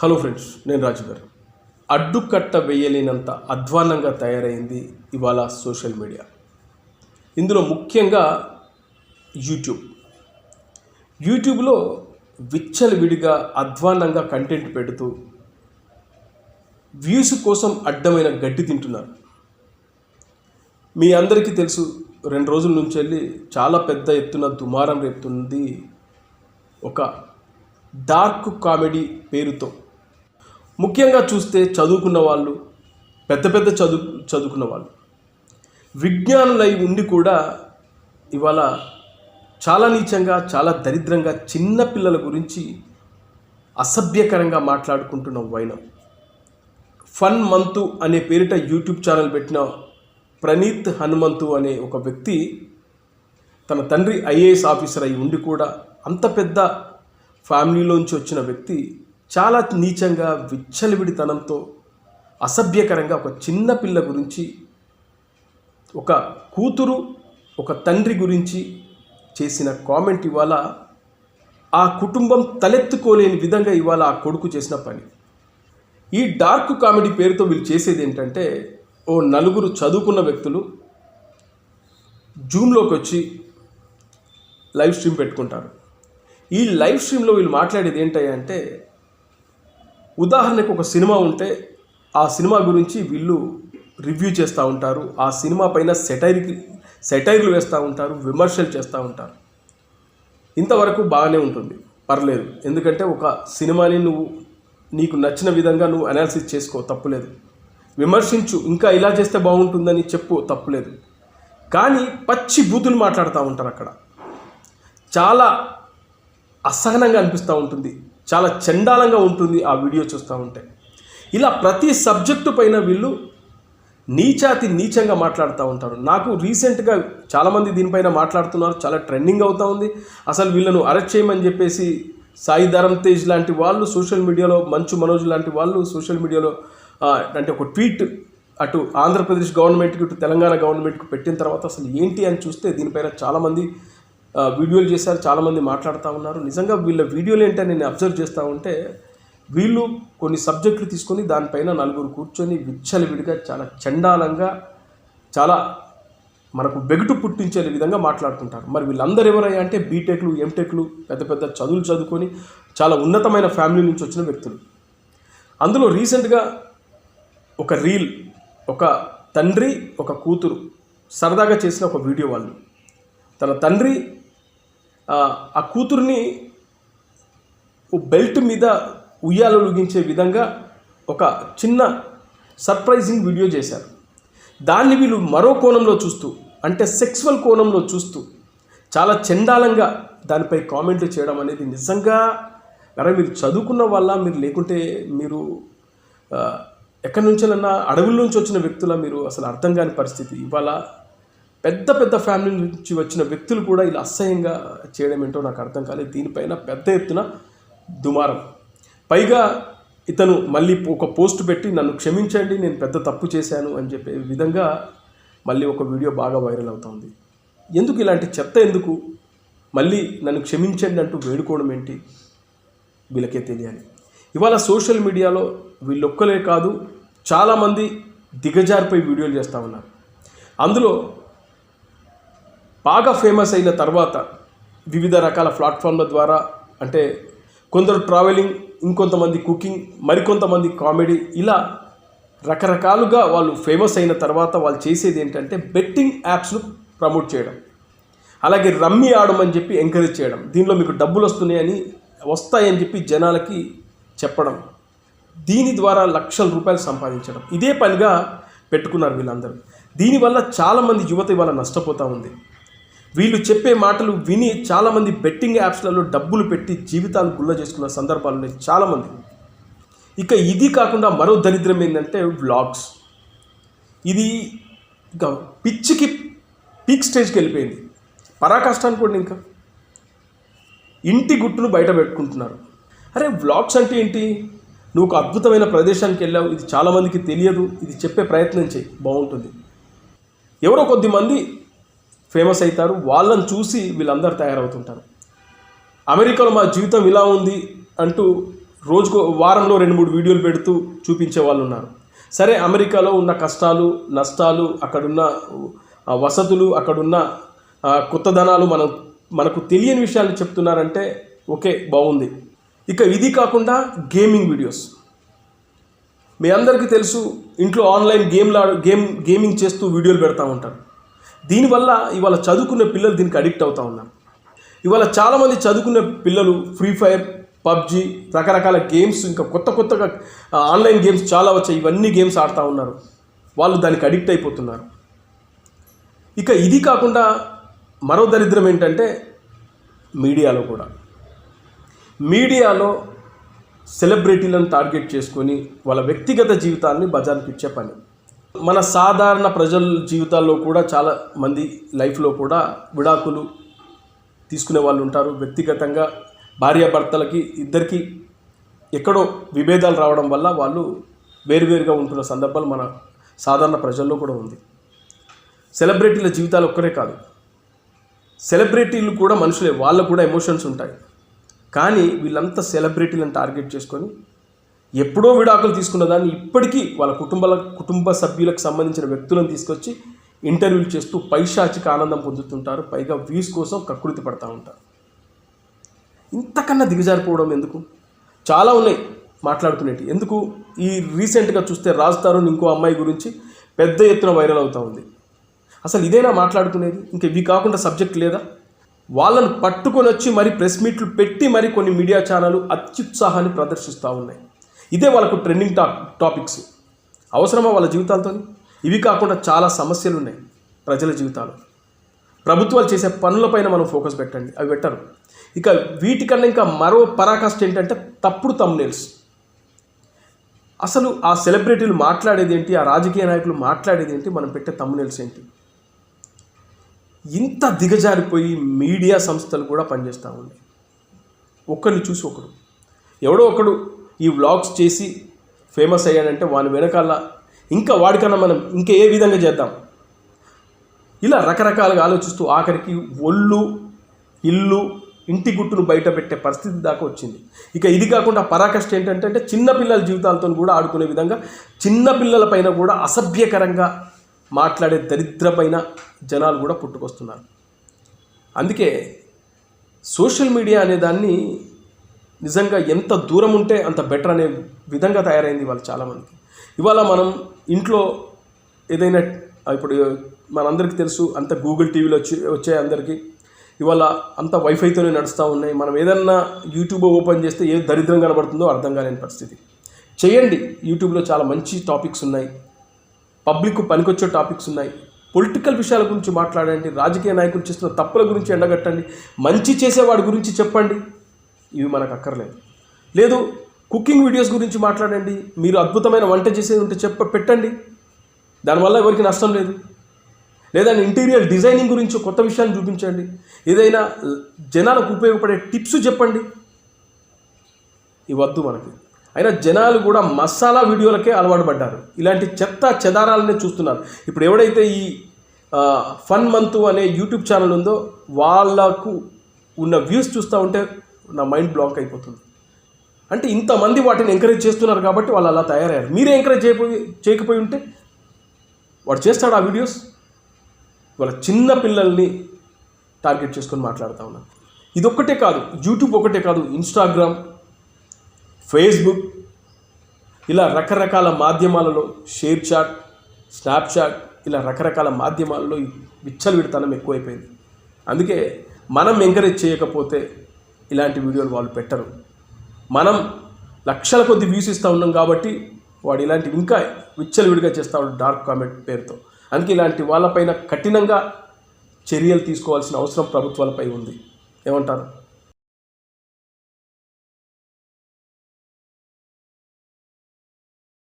Hello friends నేను రాజు గారు. అడ్డుకట్ట వేయలేనంత అధ్వాన్నంగా తయారైంది ఇవాళ సోషల్ మీడియా ఇందులో ముఖ్యంగా యూట్యూబ్ యూట్యూబ్లో విచ్చలవిడిగా అధ్వాన్నంగా కంటెంట్ పెడుతూ వ్యూస్ కోసం అడ్డమైన గడ్డి తింటున్నారు. మీ అందరికీ తెలుసు రెండు రోజుల నుంచి వెళ్ళి చాలా పెద్ద ఎత్తున దుమారం రేపుతుంది ఒక డార్క్ కామెడీ పేరుతో. ముఖ్యంగా చూస్తే చదువుకున్న వాళ్ళు పెద్ద పెద్ద చదువు చదువుకున్న వాళ్ళు. విజ్ఞానులై ఉండి కూడా ఇవాళ చాలా నీచంగా చాలా దరిద్రంగా చిన్న పిల్లల గురించి అసభ్యకరంగా మాట్లాడుకుంటున్న వైనం. ఫన్ మంతు అనే పేరిట యూట్యూబ్ ఛానల్ పెట్టిన ప్రణీత్ హనుమంతు అనే ఒక వ్యక్తి తన తండ్రి ఐఏఎస్ ఆఫీసర్ అయి ఉండి కూడా అంత పెద్ద ఫ్యామిలీలోంచి వచ్చిన వ్యక్తి చాలా నీచంగా విచ్చలవిడితనంతో అసభ్యకరంగా ఒక చిన్న పిల్ల గురించి ఒక కూతురు ఒక తండ్రి గురించి చేసిన కామెంట్ ఇవాళ ఆ కుటుంబం తలెత్తుకోలేని విధంగా ఇవాళ ఆ కొడుకు చేసిన పని. ఈ డార్క్ కామెడీ పేరుతో వీళ్ళు చేసేది ఏంటంటే ఓ నలుగురు చదువుకున్న వ్యక్తులు జూమ్లోకి వచ్చి లైవ్ స్ట్రీమ్ పెట్టుకుంటారు. ఈ లైవ్ స్ట్రీమ్లో వీళ్ళు మాట్లాడేది ఏంటంటే ఉదాహరణకు ఒక సినిమా ఉంటే ఆ సినిమా గురించి వీళ్ళు రివ్యూ చేస్తూ ఉంటారు. ఆ సినిమా పైన సెటైర్కి సెటైర్లు వేస్తూ ఉంటారు విమర్శలు చేస్తూ ఉంటారు. ఇంతవరకు బాగానే ఉంటుంది. పర్లేదు. ఎందుకంటే ఒక సినిమాని నువ్వు నీకు నచ్చిన విధంగా నువ్వు అనాలిసిస్ చేసుకో తప్పులేదు. విమర్శించు ఇంకా ఇలా చేస్తే బాగుంటుందని చెప్పు తప్పులేదు. కానీ పచ్చి బూతులు మాట్లాడుతూ ఉంటారు అక్కడ. చాలా అసహనంగా అనిపిస్తూ ఉంటుంది. చాలా చండాలంగా ఉంటుంది ఆ వీడియో చూస్తూ ఉంటే. ఇలా ప్రతి సబ్జెక్టు పైన వీళ్ళు నీచాతి నీచంగా మాట్లాడుతూ ఉంటారు. నాకు రీసెంట్గా చాలామంది దీనిపైన మాట్లాడుతున్నారు చాలా ట్రెండింగ్ అవుతూ ఉంది. అసలు వీళ్ళను అరెస్ట్ చేయమని చెప్పేసి సాయి ధరమ్ తేజ్ లాంటి వాళ్ళు సోషల్ మీడియాలో మంచు మనోజ్ లాంటి వాళ్ళు సోషల్ మీడియాలో అంటే ఒక ట్వీట్ అటు ఆంధ్రప్రదేశ్ గవర్నమెంట్కి ఇటు తెలంగాణ గవర్నమెంట్కి పెట్టిన తర్వాత అసలు ఏంటి అని చూస్తే దీనిపైన చాలామంది వీడియోలు చేశారు చాలామంది మాట్లాడుతూ ఉన్నారు. నిజంగా వీళ్ళ వీడియోలు ఏంటని నేను అబ్జర్వ్ చేస్తూ ఉంటే వీళ్ళు కొన్ని సబ్జెక్టులు తీసుకొని దానిపైన నలుగురు కూర్చొని విచ్చలవిడిగా చాలా చండాలంగా చాలా మనకు బెగుటు పుట్టించే విధంగా మాట్లాడుతుంటారు. మరి వీళ్ళందరూ ఎవరయ్యా అంటే బీటెక్లు ఎంటెక్లు పెద్ద పెద్ద చదువులు చదువుకొని చాలా ఉన్నతమైన ఫ్యామిలీ నుంచి వచ్చిన వ్యక్తులు. అందులో రీసెంట్గా ఒక రీల్ ఒక తండ్రి ఒక కూతురు సరదాగా చేసిన ఒక వీడియో వాళ్ళు. తన తండ్రి ఆ, కూతుర్ని ఓ బెల్ట్ మీద ఉయ్యాలొలిగించే విధంగా ఒక చిన్న సర్ప్రైజింగ్ వీడియో చేశారు. దాన్ని వీళ్ళు మరో కోణంలో చూస్తూ అంటే సెక్సువల్ కోణంలో చూస్తూ చాలా చండాలంగా దానిపై కామెంట్లు చేయడం అనేది నిజంగా అరే మీరు చదువుకున్న వల్ల మీరు లేకుంటే మీరు ఎక్కడి నుంచెలన్నా అడవుల నుంచి వచ్చిన వ్యక్తుల మీరు అసలు అర్థం కాని పరిస్థితి. ఇవాళ పెద్ద పెద్ద ఫ్యామిలీ నుంచి వచ్చిన వ్యక్తులు కూడా ఇలా అసహ్యంగా చేయడం ఏంటో నాకు అర్థం కాలేదు. దీనిపైన పెద్ద ఎత్తున దుమారం. పైగా ఇతను మళ్ళీ ఒక పోస్ట్ పెట్టి నన్ను క్షమించండి నేను పెద్ద తప్పు చేశాను అని చెప్పే విధంగా మళ్ళీ ఒక వీడియో బాగా వైరల్ అవుతుంది. ఎందుకు ఇలాంటి చెత్త ఎందుకు? మళ్ళీ నన్ను క్షమించండి అంటూ వేడుకోవడం ఏంటి? వీళ్ళకే తెలియాలి. ఇవాళ సోషల్ మీడియాలో వీళ్ళొక్కలే కాదు చాలామంది దిగజారిపోయి వీడియోలు చేస్తూ ఉన్నారు. అందులో బాగా ఫేమస్ అయిన తర్వాత వివిధ రకాల ప్లాట్ఫామ్ల ద్వారా అంటే కొందరు ట్రావెలింగ్ ఇంకొంతమంది కుకింగ్ మరికొంతమంది కామెడీ ఇలా రకరకాలుగా వాళ్ళు ఫేమస్ అయిన తర్వాత వాళ్ళు చేసేది ఏంటంటే బెట్టింగ్ యాప్స్ను ప్రమోట్ చేయడం. అలాగే రమ్మీ ఆడమని చెప్పి ఎంకరేజ్ చేయడం. దీనిలో మీకు డబ్బులు వస్తున్నాయని వస్తాయని చెప్పి జనాలకి చెప్పడం. దీని ద్వారా లక్షల రూపాయలు సంపాదించడం. ఇదే పనిగా పెట్టుకున్నారు వీళ్ళందరూ. దీనివల్ల చాలామంది యువత ఇవాళ నష్టపోతూ ఉంది. వీళ్ళు చెప్పే మాటలు విని చాలామంది బెట్టింగ్ యాప్స్లలో డబ్బులు పెట్టి జీవితాలు గుల్ల చేసుకున్న సందర్భాలు ఉన్నాయి చాలామంది. ఇక ఇది కాకుండా మరో దరిద్రం ఏంటంటే వ్లాగ్స్. ఇది ఇక పిచ్చికి పీక్ స్టేజ్కి వెళ్ళిపోయింది. పరాకాష్టానికి కూడా ఇంకా. ఇంటి గుట్టును బయట పెట్టుకుంటున్నారు. అరే వ్లాగ్స్ అంటే ఏంటి? నువ్వు ఒక అద్భుతమైన ప్రదేశానికి వెళ్ళావు. ఇది చాలామందికి తెలియదు. ఇది చెప్పే ప్రయత్నం చేయి. బాగుంటుంది. ఎవరో కొద్ది మంది ఫేమస్ అవుతారు. వాళ్ళని చూసి వీళ్ళందరూ తయారవుతుంటారు. అమెరికాలో మా జీవితం ఇలా ఉంది అంటూ రోజుకో వారంలో రెండు మూడు వీడియోలు పెడుతూ చూపించే వాళ్ళు ఉన్నారు. సరే అమెరికాలో ఉన్న కష్టాలు నష్టాలు అక్కడున్న వసతులు అక్కడున్న కొత్తదనాలు మనం మనకు తెలియని విషయాలు చెప్తున్నారంటే ఓకే బాగుంది. ఇక ఇది కాకుండా గేమింగ్ వీడియోస్. మీ అందరికీ తెలుసు ఇంట్లో ఆన్లైన్ గేమ్లు గేమ్ గేమింగ్ చేస్తూ వీడియోలు పెడతా ఉంటారు. దీనివల్ల ఇవాళ చదువుకునే పిల్లలు దీనికి అడిక్ట్ అవుతూ ఉన్నారు. ఇవాళ చాలామంది చదువుకునే పిల్లలు ఫ్రీ ఫైర్ పబ్జి రకరకాల గేమ్స్ ఇంకా కొత్త కొత్తగా ఆన్లైన్ గేమ్స్ చాలా వచ్చాయి. ఇవన్నీ గేమ్స్ ఆడుతూ ఉన్నారు. వాళ్ళు దానికి అడిక్ట్ అయిపోతున్నారు. ఇక ఇది కాకుండా మరో దరిద్రం ఏంటంటే మీడియాలో కూడా. మీడియాలో సెలబ్రిటీలను టార్గెట్ చేసుకొని వాళ్ళ వ్యక్తిగత జీవితాన్ని బజార్కి ఇచ్చే పని. మన సాధారణ ప్రజల జీవితాల్లో కూడా చాలా మంది లైఫ్లో కూడా విడాకులు తీసుకునే వాళ్ళు ఉంటారు. వ్యక్తిగతంగా భార్యాభర్తలకి ఇద్దరికి ఎక్కడో విభేదాలు రావడం వల్ల వాళ్ళు వేరువేరుగా ఉంటున్న సందర్భాలు మన సాధారణ ప్రజల్లో కూడా ఉంది. సెలబ్రిటీల జీవితాలు ఒక్కరే కాదు. సెలబ్రిటీలు కూడా మనుషులే వాళ్ళకు కూడా ఎమోషన్స్ ఉంటాయి. కానీ వీళ్ళంతా సెలబ్రిటీలను టార్గెట్ చేసుకొని ఎప్పుడో విడాకులు తీసుకున్న దాన్ని ఇప్పటికీ వాళ్ళ కుటుంబాల కుటుంబ సభ్యులకు సంబంధించిన వ్యక్తులను తీసుకొచ్చి ఇంటర్వ్యూలు చేస్తూ పైశాచిక ఆనందం పొందుతుంటారు. పైగా వ్యూస్ కోసం కకృతి పడతా ఉంటారు. ఇంతకన్నా దిగజారిపోవడం ఎందుకు? చాలా ఉన్నాయి మాట్లాడుకునేటి. ఎందుకు? ఈ రీసెంట్గా చూస్తే రాజ్ తరుణ్ ఇంకో అమ్మాయి గురించి పెద్ద ఎత్తున వైరల్ అవుతూ ఉంది. అసలు ఇదేనా మాట్లాడుకునేది? ఇంక ఇవి కాకుండా సబ్జెక్ట్ లేదా? వాళ్ళను పట్టుకొని వచ్చి మరి ప్రెస్ మీట్లు పెట్టి మరి కొన్ని మీడియా ఛానళ్ళు అత్యుత్సాహాన్ని ప్రదర్శిస్తూ ఉన్నాయి. ఇదే వాళ్ళకు ట్రెండింగ్ టాప్ టాపిక్స్ అవసరమా వాళ్ళ జీవితాలతో? ఇవి కాకుండా చాలా సమస్యలు ఉన్నాయి ప్రజల జీవితాలు. ప్రభుత్వాలు చేసే పనులపైన మనం ఫోకస్ పెట్టండి. అవి పెట్టరు. ఇక వీటికన్నా ఇంకా మరో పరాకాష్ట ఏంటంటే తప్పుడు తమ్నేల్స్ అసలు ఆ సెలబ్రిటీలు మాట్లాడేది ఏంటి? ఆ రాజకీయ నాయకులు మాట్లాడేది ఏంటి? మనం పెట్టే తమ్మునేల్స్ ఏంటి? ఇంత దిగజారిపోయి మీడియా సంస్థలు కూడా పనిచేస్తూ ఉన్నాయి. ఒకరిని చూసి ఒకడు ఎవడో ఒకడు ఈ వ్లాగ్స్ చేసి ఫేమస్ అయ్యాడంటే వాని వెనకాల ఇంకా వాడికన్నా మనం ఇంకా ఏ విధంగా చేద్దాం? ఇలా రకరకాలుగా ఆలోచిస్తూ ఆఖరికి ఒళ్ళు ఇల్లు ఇంటి గుట్టును బయట పెట్టే పరిస్థితి దాకా వచ్చింది. ఇక ఇది కాకుండా పరాకష్ట ఏంటంటే చిన్నపిల్లల జీవితాలతో కూడా ఆడుకునే విధంగా చిన్నపిల్లల పైన కూడా అసభ్యకరంగా మాట్లాడే దరిద్రపైన జనాలు కూడా పుట్టుకొస్తున్నారు. అందుకే సోషల్ మీడియా అనే దాన్ని నిజంగా ఎంత దూరం ఉంటే అంత బెటర్ అనే విధంగా తయారైంది వాళ్ళు చాలామందికి. ఇవాళ మనం ఇంట్లో ఏదైనా ఇప్పుడు మనందరికీ తెలుసు అంత గూగుల్ టీవీలో వచ్చి వచ్చాయి అందరికీ. ఇవాళ అంత వైఫైతోనే నడుస్తూ ఉన్నాయి. మనం ఏదన్నా యూట్యూబ్ ఓపెన్ చేస్తే ఏ దరిద్రం కనబడుతుందో అర్థం కాలేని పరిస్థితి. చేయండి. యూట్యూబ్లో చాలా మంచి టాపిక్స్ ఉన్నాయి. పబ్లిక్ పనికొచ్చే టాపిక్స్ ఉన్నాయి. పొలిటికల్ విషయాల గురించి మాట్లాడండి. రాజకీయ నాయకులు చేస్తున్న తప్పుల గురించి ఎండగట్టండి. మంచి చేసేవాడి గురించి చెప్పండి. ఇవి మనకు అక్కర్లేదు. లేదు కుకింగ్ వీడియోస్ గురించి మాట్లాడండి. మీరు అద్భుతమైన వంట చేసేది ఉంటే చెప్ప పెట్టండి. దానివల్ల ఎవరికి నష్టం లేదు. లేదా ఇంటీరియర్ డిజైనింగ్ గురించి కొత్త విషయాన్ని చూపించండి. ఏదైనా జనాలకు ఉపయోగపడే టిప్స్ చెప్పండి. ఇవద్దు మనకి. అయినా జనాలు కూడా మసాలా వీడియోలకే అలవాటు పడ్డారు. ఇలాంటి చెత్త చెదారాలనే చూస్తున్నారు. ఇప్పుడు ఎవడైతే ఈ ఫన్ మంత్ అనే యూట్యూబ్ ఛానల్ ఉందో వాళ్ళకు ఉన్న వ్యూస్ చూస్తూ ఉంటే నా మైండ్ బ్లాక్ అయిపోతుంది. అంటే ఇంతమంది వాటిని ఎంకరేజ్ చేస్తున్నారు కాబట్టి వాళ్ళు అలా తయారయ్యారు. మీరే ఎంకరేజ్ చేయకపోయి చేయకపోయి ఉంటే వాడు చేస్తాడు ఆ వీడియోస్ వాళ్ళ చిన్న పిల్లల్ని టార్గెట్ చేసుకొని మాట్లాడుతూ ఉన్నాను ఇదొక్కటే కాదు యూట్యూబ్ ఒకటే కాదు ఇన్స్టాగ్రామ్ ఫేస్బుక్ ఇలా రకరకాల మాధ్యమాలలో షేర్ చాట్ స్నాప్చాట్ ఇలా రకరకాల మాధ్యమాలలో విచ్చలవిడితనం ఎక్కువైపోయింది. అందుకే మనం ఎంకరేజ్ చేయకపోతే ఇలాంటి వీడియోలు వాళ్ళు పెట్టరు. మనం లక్షల కొద్ది వ్యూస్ ఇస్తూ ఉన్నాం కాబట్టి వాడు ఇలాంటివి ఇంకా విచ్చలవిడిగా చేస్తాడు డార్క్ కామెంట్ పేరుతో. అందుకే ఇలాంటి వాళ్ళపైన కఠినంగా చర్యలు తీసుకోవాల్సిన అవసరం ప్రభుత్వాలపై ఉంది. ఏమంటారు?